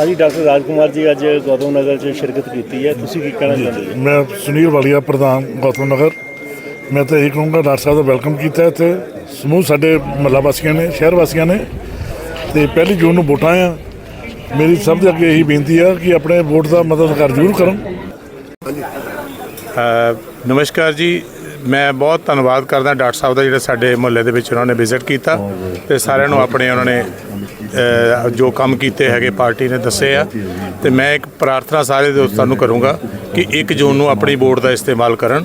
ਹਾਂਜੀ ਡਾਕਟਰ ਰਾਜਕੁਮਾਰ ਜੀ ਅੱਜ ਗੌਤਮ ਨਗਰ 'ਚ ਸ਼ਿਰਕਤ ਕੀਤੀ ਹੈ। ਤੁਸੀਂ ਕੀ ਕਹਿਣਾ ਚਾਹੁੰਦੇ ਹੋ? ਮੈਂ ਸੁਨੀਲ ਵਾਲੀਆ ਪ੍ਰਧਾਨ ਗੌਤਮ ਨਗਰ। ਮੈਂ ਤਾਂ ਇਹ ਕਹੂੰਗਾ ਡਾਕਟਰ ਸਾਹਿਬ ਦਾ ਵੈਲਕਮ ਕੀਤਾ ਇੱਥੇ। ਸਮੂਹ ਸਾਡੇ ਮਹੱਲਾ ਵਾਸੀਆਂ ਨੇ ਸ਼ਹਿਰ ਵਾਸੀਆਂ ਨੇ। ਤੇ ਪਹਿਲੀ ਜੂਨ ਨੂੰ ਵੋਟਾਂ ਆ। ਮੇਰੀ ਸਭ ਦੇ ਅੱਗੇ ਇਹੀ ਬੇਨਤੀ ਆ ਕਿ ਆਪਣੇ ਵੋਟ ਦਾ ਮਦਦ ਕਰ ਜ਼ਰੂਰ ਕਰਨ। ਅ, ਨਮਸਕਾਰ ਜੀ। ਮੈਂ ਬਹੁਤ ਧੰਨਵਾਦ ਕਰਦਾ ਡਾਕਟਰ ਸਾਹਿਬ ਦਾ ਜਿਹੜਾ ਸਾਡੇ ਮੁਹੱਲੇ ਦੇ ਵਿੱਚ ਉਹਨਾਂ ਨੇ ਵਿਜ਼ਿਟ ਕੀਤਾ ਤੇ ਸਾਰਿਆਂ ਨੂੰ ਆਪਣੇ ਉਹਨਾਂ ਨੇ ਜੋ ਕੰਮ ਕੀਤੇ ਹੈਗੇ ਪਾਰਟੀ ਨੇ ਦੱਸੇ ਆ। ਤੇ ਮੈਂ ਇੱਕ ਪ੍ਰਾਰਥਨਾ ਸਾਰੇ ਦੋਸਤਾਂ ਨੂੰ ਕਰੂੰਗਾ ਕਿ 1 ਜੂਨ ਨੂੰ ਆਪਣੀ ਵੋਟ ਦਾ ਇਸਤੇਮਾਲ ਕਰਨ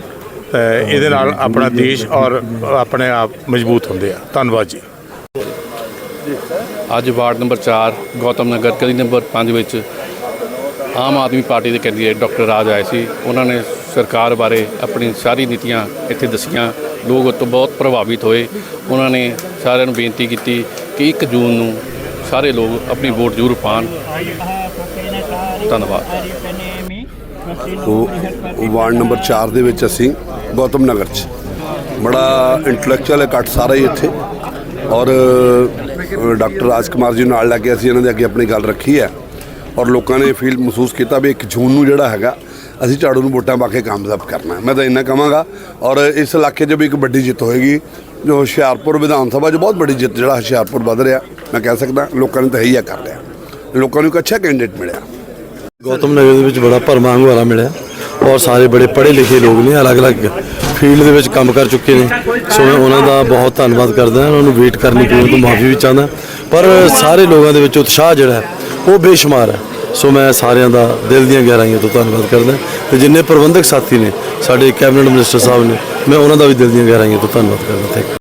ਇਹਦੇ ਨਾਲ ਆਪਣਾ ਦੇਸ਼ ਔਰ ਆਪਣੇ ਆਪ ਮਜ਼ਬੂਤ ਹੁੰਦੇ ਆ। ਧੰਨਵਾਦ ਜੀ। ਅੱਜ ਵਾਰਡ ਨੰਬਰ 4 ਗੌਤਮ ਨਗਰ, ਗਲੀ ਨੰਬਰ 5 ਵਿੱਚ ਆਮ ਆਦਮੀ ਪਾਰਟੀ ਦੇ ਕੈਂਡੀਡੇਟ ਡਾਕਟਰ ਰਾਜ ਆਏ ਸੀ। ਉਹਨਾਂ ਨੇ ਸਰਕਾਰ ਬਾਰੇ ਆਪਣੀ ਸਾਰੀ ਨੀਤੀਆਂ ਇੱਥੇ ਦੱਸੀਆਂ, ਲੋਕ ਉਹ ਬਹੁਤ ਪ੍ਰਭਾਵਿਤ ਹੋਏ। ਉਹਨਾਂ ਨੇ ਸਾਰਿਆਂ ਨੂੰ ਬੇਨਤੀ ਕੀਤੀ ਕਿ 1 ਜੂਨ ਨੂੰ ਸਾਰੇ ਲੋਕ ਆਪਣੀ ਵੋਟ ਜ਼ਰੂਰ ਪਾਣ। ਧੰਨਵਾਦ। ਵਾਰਡ ਨੰਬਰ 4 ਦੇ ਵਿੱਚ ਅਸੀਂ ਗੌਤਮ ਨਗਰ 'ਚ। ਬੜਾ ਇੰਟੈਲੈਕਚੁਅਲ ਇਕੱਠ ਸਾਰਾ ਹੀ ਇੱਥੇ। ਔਰ ਡਾਕਟਰ ਰਾਜ ਕੁਮਾਰ ਜੀ ਨਾਲ ਲੈ ਕੇ ਅਸੀਂ ਇਹਨਾਂ ਦੇ ਅੱਗੇ ਆਪਣੀ ਗੱਲ ਰੱਖੀ ਹੈ। ਔਰ ਲੋਕਾਂ ਨੇ ਫੀਲ ਮਹਿਸੂਸ ਕੀਤਾ ਵੀ 1 ਜੂਨ ਨੂੰ ਜਿਹੜਾ ਹੈਗਾ ਅਸੀਂ ਝਾੜੂ ਨੂੰ ਵੋਟਾਂ ਪਾ ਕੇ ਕਾਮਯਾਬ ਕਰਨਾ ਮੈਂ ਤਾਂ ਇੰਨਾ ਕਹਾਂਗਾ। ਔਰ ਇਸ ਇਲਾਕੇ 'ਚ ਵੀ ਇੱਕ ਵੱਡੀ ਜਿੱਤ ਹੋਏਗੀ, ਜੋ ਹੁਸ਼ਿਆਰਪੁਰ ਵਿਧਾਨ ਸਭਾ 'ਚ ਬਹੁਤ ਵੱਡੀ ਜਿੱਤ, ਜਿਹੜਾ ਹੁਸ਼ਿਆਰਪੁਰ ਵੱਧ ਰਿਹਾ। ਮੈਂ ਕਹਿ ਸਕਦਾ, ਲੋਕਾਂ ਨੇ ਤਾਂ ਇਹੀ ਕਰ ਲਿਆ। ਲੋਕਾਂ ਨੂੰ ਇੱਕ ਅੱਛਾ ਕੈਂਡੀਡੇਟ ਮਿਲਿਆ। ਗੌਤਮ ਨਗਰ ਦੇ ਵਿੱਚ ਬੜਾ ਭਰਮਾ ਹੰਗਾਰਾ ਮਿਲਿਆ। ਔਰ ਸਾਰੇ ਬੜੇ ਪੜ੍ਹੇ ਲਿਖੇ ਲੋਕ ਨੇ, ਅਲੱਗ-ਅਲੱਗ ਫੀਲਡ ਦੇ ਵਿੱਚ ਕੰਮ ਕਰ ਚੁੱਕੇ ਨੇ। ਸੋ ਮੈਂ ਉਹਨਾਂ ਦਾ ਬਹੁਤ ਧੰਨਵਾਦ ਕਰਦਾ ਉਹਨਾਂ ਨੂੰ ਵੇਟ ਕਰਨੀ ਪਈ ਤੋਂ ਮਾਫੀ ਵੀ ਚਾਹੁੰਦਾ। ਪਰ ਸਾਰੇ ਲੋਕਾਂ ਦੇ ਵਿੱਚ ਉਤਸ਼ਾਹ ਜਿਹੜਾ ਉਹ ਬੇਸ਼ੁਮਾਰ ਹੈ। ਸੋ ਮੈਂ ਸਾਰਿਆਂ ਦਾ ਦਿਲ ਦੀਆਂ ਗਹਿਰਾਈਆਂ ਤੋਂ ਧੰਨਵਾਦ ਕਰਦਾ। ਤੇ ਜਿੰਨੇ ਪ੍ਰਬੰਧਕ ਸਾਥੀ ਨੇ, ਸਾਡੇ ਕੈਬਨਿਟ ਮਿਨਿਸਟਰ ਸਾਹਿਬ ਨੇ, ਮੈਂ ਉਹਨਾਂ ਦਾ ਵੀ ਦਿਲ ਦੀਆਂ ਗਹਿਰਾਈਆਂ ਤੋਂ ਧੰਨਵਾਦ ਕਰਦਾ। Thank you